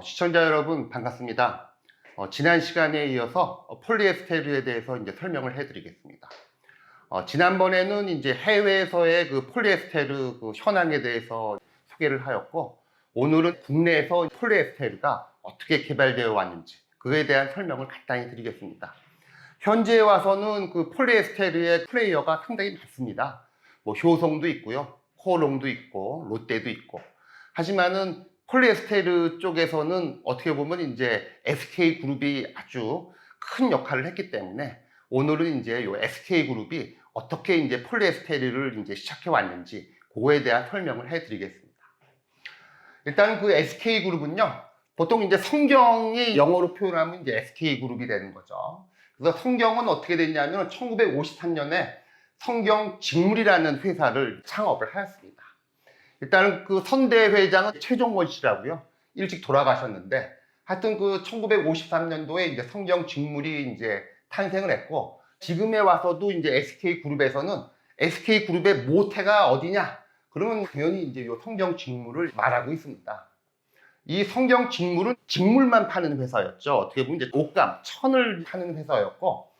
어, 시청자 여러분 반갑습니다. 어, 지난 시간에 이어서 어, 폴리에스테르에 대해서 이제 설명을 해드리겠습니다. 어, 지난번에는 이제 해외에서의 그 폴리에스테르 그 현황에 대해서 소개를 하였고 오늘은 국내에서 폴리에스테르가 어떻게 개발되어 왔는지 그에 대한 설명을 간단히 드리겠습니다. 현재에 와서는 그 폴리에스테르의 플레이어가 상당히 많습니다. 뭐 효성도 있고요, 코롱도 있고, 롯데도 있고. 하지만은 폴리에스테르 쪽에서는 어떻게 보면 이제 SK 그룹이 아주 큰 역할을 했기 때문에 오늘은 이제 요 SK 그룹이 어떻게 이제 폴리에스테르를 이제 시작해 왔는지 그거에 대한 설명을 해 드리겠습니다. 일단 그 SK 그룹은요. 보통 이제 성경이 영어로 표현하면 이제 SK 그룹이 되는 거죠. 그래서 성경은 어떻게 됐냐면 1953년에 성경 직물이라는 회사를 창업을 하였습니다. 일단은 그 선대 회장은 최종원 씨라고요. 일찍 돌아가셨는데 하여튼 그 1953년도에 이제 성경 직물이 이제 탄생을 했고 지금에 와서도 이제 SK 그룹에서는 SK 그룹의 모태가 어디냐? 그러면 당연히 이제 요 성경 직물을 말하고 있습니다. 이 성경 직물은 직물만 파는 회사였죠. 어떻게 보면 이제 옷감, 천을 파는 회사였고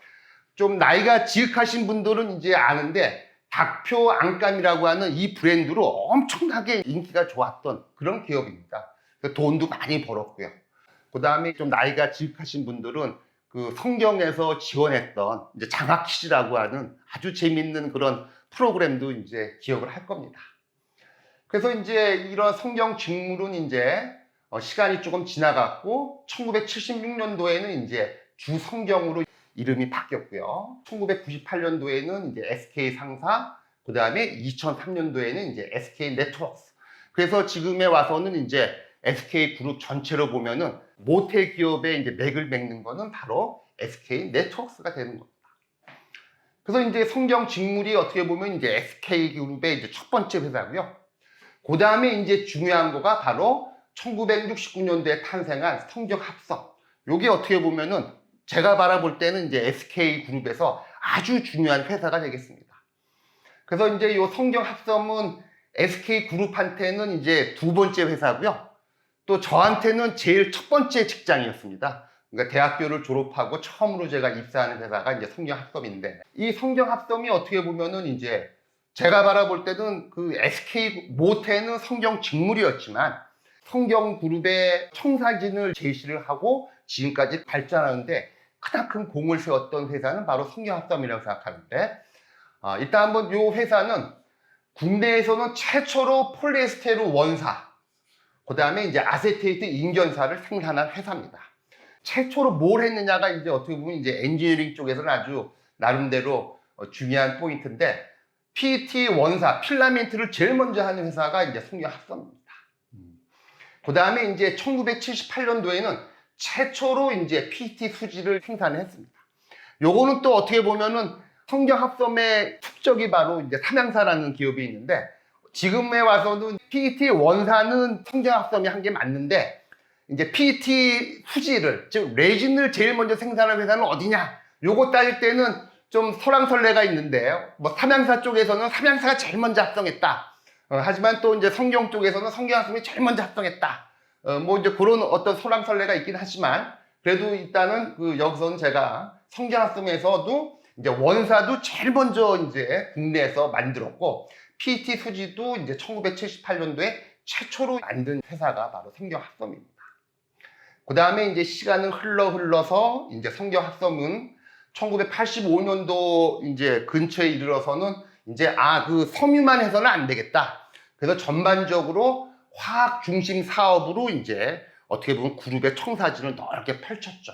좀 나이가 지극하신 분들은 이제 아는데 닭표 안감이라고 하는 이 브랜드로 엄청나게 인기가 좋았던 그런 기업입니다. 그 돈도 많이 벌었고요. 그 다음에 좀 나이가 지극하신 분들은 그 성경에서 지원했던 이제 장학 퀴즈라고 하는 아주 재밌는 그런 프로그램도 이제 기억을 할 겁니다. 그래서 이제 이런 성경 직물은 이제 어, 시간이 조금 지나갔고 1976년도에는 이제 주 성경으로 이름이 바뀌었고요. 1998년도에는 이제 SK 상사, 그 다음에 2003년도에는 이제 SK 네트워크스. 그래서 지금에 와서는 이제 SK 그룹 전체로 보면은 모태 기업의 이제 맥을 맺는 거는 바로 SK 네트워크스가 되는 겁니다. 그래서 이제 성경 직물이 어떻게 보면 이제 SK 그룹의 이제 첫 번째 회사고요. 그 다음에 이제 중요한 거가 바로 1969년도에 탄생한 성경 합성. 요게 어떻게 보면은 제가 바라볼 때는 이제 SK 그룹에서 아주 중요한 회사가 되겠습니다. 그래서 이제 요 성경 합성은 SK 그룹한테는 이제 두 번째 회사고요. 또 저한테는 제일 첫 번째 직장이었습니다. 그러니까 대학교를 졸업하고 처음으로 제가 입사하는 회사가 이제 성경 합성인데 이 성경 합성이 어떻게 보면은 이제 제가 바라볼 때는 그 SK 모태는 성경 직물이었지만 성경 그룹의 청사진을 제시를 하고 지금까지 발전하는데 크나큰 공을 세웠던 회사는 바로 성경합성이라고 생각하는데 아, 일단 한번 이 회사는 국내에서는 최초로 폴리에스테르 원사 그 다음에 이제 아세테이트 인견사를 생산한 회사입니다. 최초로 뭘 했느냐가 이제 어떻게 보면 이제 엔지니어링 쪽에서는 아주 나름대로 어, 중요한 포인트인데 PET 원사 필라멘트를 제일 먼저 하는 회사가 이제 성경합성입니다. 그 다음에 이제 1978년도에는 최초로 이제 PET 수지를 생산했습니다. 요거는 또 어떻게 보면은 성경 합성의 축적이 바로 이제 삼양사라는 기업이 있는데 지금에 와서는 PET 원사는 성경 합성이 한 게 맞는데 이제 PET 수지를 즉 레진을 제일 먼저 생산한 회사는 어디냐? 요거 따질 때는 좀 설왕설래가 있는데요. 뭐 삼양사 쪽에서는 삼양사가 제일 먼저 합성했다. 어, 하지만 또 이제 성경 쪽에서는 성경 합성이 제일 먼저 합성했다. 어, 뭐 이제 그런 어떤 소랑설레가 있긴 하지만 그래도 일단은 그 여기서는 제가 성경학성에서도 이제 원사도 제일 먼저 이제 국내에서 만들었고 PT 수지도 이제 1978년도에 최초로 만든 회사가 바로 성경학성입니다. 그 다음에 이제 시간은 흘러 흘러서 이제 성경학성은 1985년도 이제 근처에 이르러서는 이제 아 그 섬유만 해서는 안 되겠다. 그래서 전반적으로 화학 중심 사업으로 이제 어떻게 보면 그룹의 청사진을 넓게 펼쳤죠.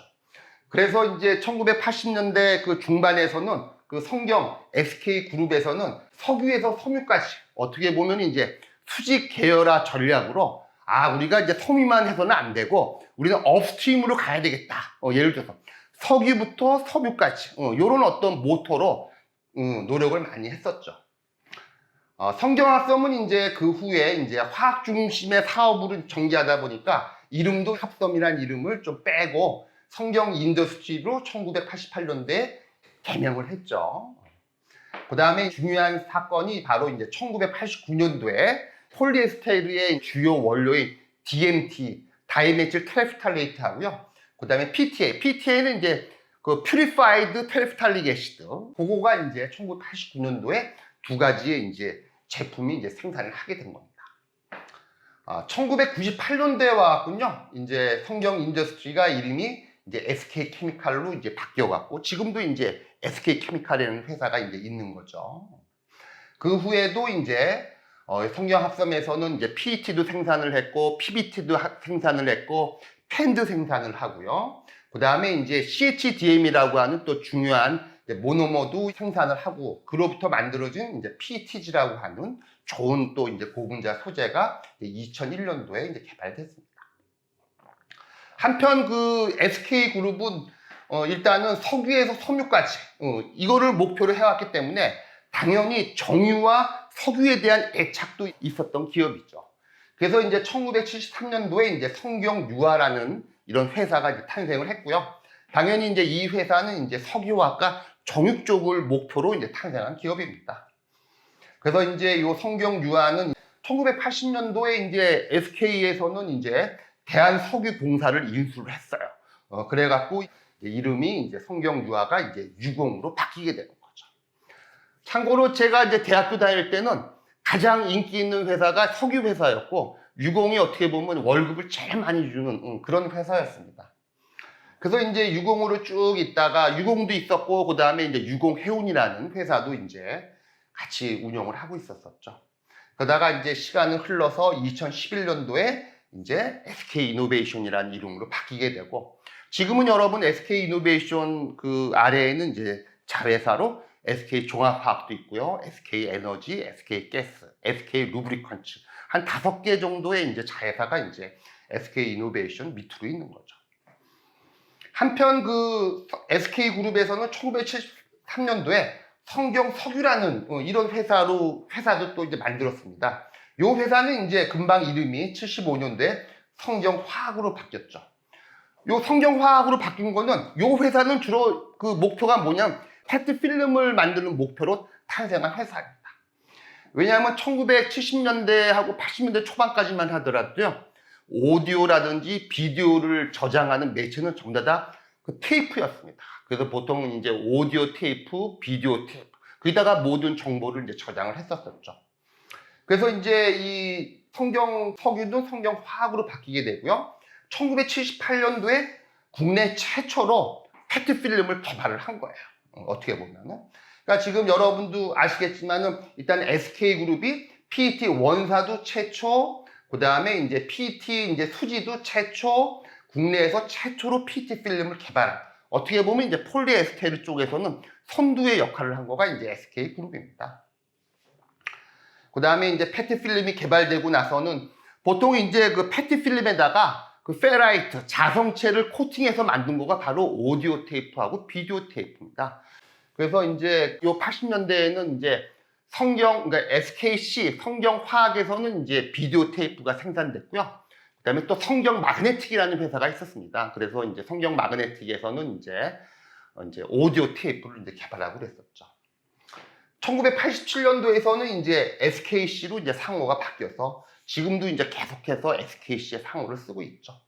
그래서 이제 1980년대 그 중반에서는 그 성경 SK 그룹에서는 석유에서 섬유까지 어떻게 보면 이제 수직 계열화 전략으로 아 우리가 이제 섬유만 해서는 안 되고 우리는 업스트림으로 가야 되겠다. 어, 예를 들어서 석유부터 섬유까지 어, 이런 어떤 모토로 음, 노력을 많이 했었죠. 어, 성경합섬은 이제 그 후에 이제 화학 중심의 사업으로 전개하다 보니까 이름도 합섬이라는 이름을 좀 빼고 성경 인더스트리로 1988년도에 개명을 했죠. 그 다음에 중요한 사건이 바로 이제 1989년도에 폴리에스테르의 주요 원료인 DMT, 다이메틸 테레프탈레이트 하고요. 그 다음에 PTA. PTA는 이제 그 퓨리파이드 테레프탈릭 애시드. 그거가 이제 1989년도에 두 가지의 이제 제품이 이제 생산을 하게 된 겁니다. 아, 1998년도에 와갖군요. 이제 성경 인더스트리가 이름이 이제 SK 케미칼로 이제 바뀌어갖고 지금도 이제 SK 케미칼이라는 회사가 이제 있는 거죠. 그 후에도 이제 어, 성경 합섬에서는 이제 PET도 생산을 했고 PBT도 하- 생산을 했고 펜드 생산을 하고요. 그 다음에 이제 CHDM이라고 하는 또 중요한 모노머도 생산을 하고 그로부터 만들어진 이제 PETG라고 하는 좋은 또 이제 고분자 소재가 2001년도에 이제 개발됐습니다. 한편 그 SK 그룹은 어, 일단은 석유에서 섬유까지 어, 이거를 목표로 해왔기 때문에 당연히 정유와 석유에 대한 애착도 있었던 기업이죠. 그래서 이제 1973년도에 이제 성경 유화라는 이런 회사가 탄생을 했고요. 당연히 이제 이 회사는 이제 석유화과 정유 쪽을 목표로 이제 탄생한 기업입니다. 그래서 이제 이 성경유화는 1980년도에 이제 SK에서는 이제 대한석유공사를 인수를 했어요. 어, 그래갖고 이름이 이제 성경유화가 이제 유공으로 바뀌게 되는 거죠. 참고로 제가 이제 대학교 다닐 때는 가장 인기 있는 회사가 석유 회사였고 유공이 어떻게 보면 월급을 제일 많이 주는 음, 그런 회사였습니다. 그래서 이제 유공으로 쭉 있다가 유공도 있었고 그 다음에 이제 유공해운이라는 회사도 이제 같이 운영을 하고 있었었죠. 그러다가 이제 시간은 흘러서 2011년도에 이제 SK 이노베이션이라는 이름으로 바뀌게 되고 지금은 여러분 SK 이노베이션 그 아래에는 이제 자회사로 SK 종합화학도 있고요. SK 에너지, SK 가스, SK 루브리컨츠 한 다섯 개 정도의 이제 자회사가 이제 SK 이노베이션 밑으로 있는 거죠. 한편 그 SK 그룹에서는 1973년도에 성경 석유라는 어, 이런 회사로 회사도 또 이제 만들었습니다. 이 회사는 이제 금방 이름이 75년도에 성경화학으로 바뀌었죠. 요 성경화학으로 바뀐 거는 요 회사는 주로 그 목표가 뭐냐 페트 필름을 만드는 목표로 탄생한 회사입니다. 왜냐하면 1970년대하고 80년대 초반까지만 하더라도요. 오디오라든지 비디오를 저장하는 매체는 전부 다 그 테이프였습니다. 그래서 보통 이제 오디오 테이프, 비디오 테이프 거기다가 모든 정보를 이제 저장을 했었었죠. 그래서 이제 이 성경 석유는 성경 화학으로 바뀌게 되고요. 1978년도에 국내 최초로 페트 필름을 개발을 한 거예요. 어, 어떻게 보면은. 그러니까 지금 여러분도 아시겠지만은 일단 SK 그룹이 PET 원사도 최초, 그 다음에 이제 PET 이제 수지도 최초, 국내에서 최초로 PET 필름을 개발한. 어떻게 보면 이제 폴리에스테르 쪽에서는 선두의 역할을 한 거가 이제 SK 그룹입니다. 그 다음에 이제 페트 필름이 개발되고 나서는 보통 이제 그 페트 필름에다가 그 페라이트 자성체를 코팅해서 만든 거가 바로 오디오 테이프하고 비디오 테이프입니다. 그래서 이제 요 80년대에는 이제 성경 그러니까 SKC 성경화학에서는 이제 비디오 테이프가 생산됐고요. 그 다음에 또 성경 마그네틱이라는 회사가 있었습니다. 그래서 이제 성경 마그네틱에서는 이제 어, 이제 오디오 테이프를 이제 개발하고 그랬었죠. 1987년도에서는 이제 SKC로 이제 상호가 바뀌어서 지금도 이제 계속해서 SKC의 상호를 쓰고 있죠.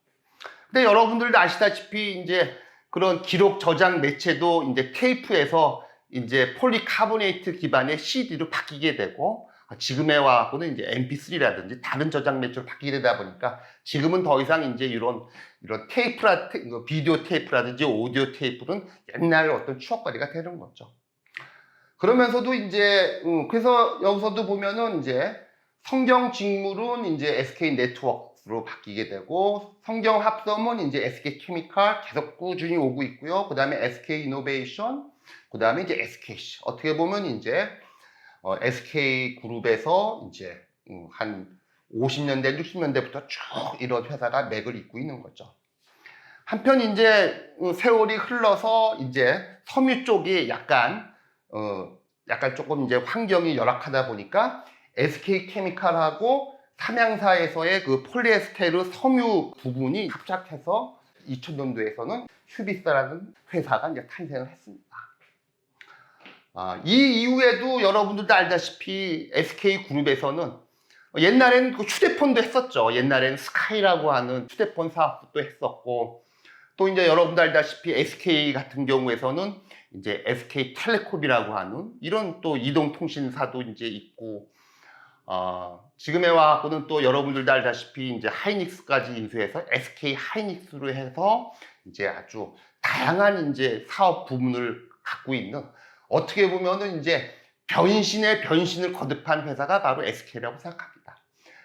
근데 여러분들도 아시다시피 이제 그런 기록 저장 매체도 이제 테이프에서 이제 폴리카보네이트 기반의 CD로 바뀌게 되고 지금에 와서는 이제 MP3라든지 다른 저장 매체로 바뀌게 되다 보니까 지금은 더 이상 이제 이런 이런 테이프라 테- 이거 비디오 테이프라든지 오디오 테이프는 옛날 어떤 추억거리가 되는 거죠. 그러면서도 이제 음, 그래서 여기서도 보면은 이제 성경 직물은 이제 SK 네트워크로 바뀌게 되고 성경 합섬은 이제 SK 케미칼 계속 꾸준히 오고 있고요. 그다음에 SK 이노베이션, 그 다음에 이제 SKC. 어떻게 보면 이제 어, SK 그룹에서 이제 음, 한 50년대, 60년대부터 쭉 이런 회사가 맥을 잇고 있는 거죠. 한편 이제 음, 세월이 흘러서 이제 섬유 쪽이 약간 어, 약간 조금 이제 환경이 열악하다 보니까 SK 케미칼하고 삼양사에서의 그 폴리에스테르 섬유 부분이 합작해서 2000년도에서는 휴비스라는 회사가 이제 탄생을 했습니다. 아, 이 이후에도 여러분들도 알다시피 SK 그룹에서는 옛날에는 그 휴대폰도 했었죠. 옛날에는 스카이라고 하는 휴대폰 사업도 했었고, 또 이제 여러분들 알다시피 SK 같은 경우에서는 이제 SK 텔레콤이라고 하는 이런 또 이동통신사도 이제 있고, 어, 지금에 와갖고는 또 여러분들도 알다시피 이제 하이닉스까지 인수해서 SK 하이닉스로 해서 이제 아주 다양한 이제 사업 부문을 갖고 있는 어떻게 보면은 이제 변신의 변신을 거듭한 회사가 바로 SK라고 생각합니다.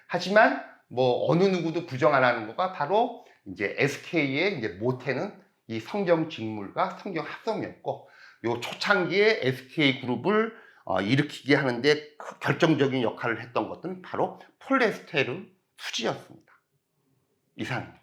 하지만 뭐 어느 누구도 부정 안 하는 거가 바로 이제 SK의 이제 모태는 이 성경 직물과 성경 합성이었고 요 초창기에 SK 그룹을 어, 일으키게 하는데 그 결정적인 역할을 했던 것은 바로 폴레스테르 수지였습니다. 이상입니다.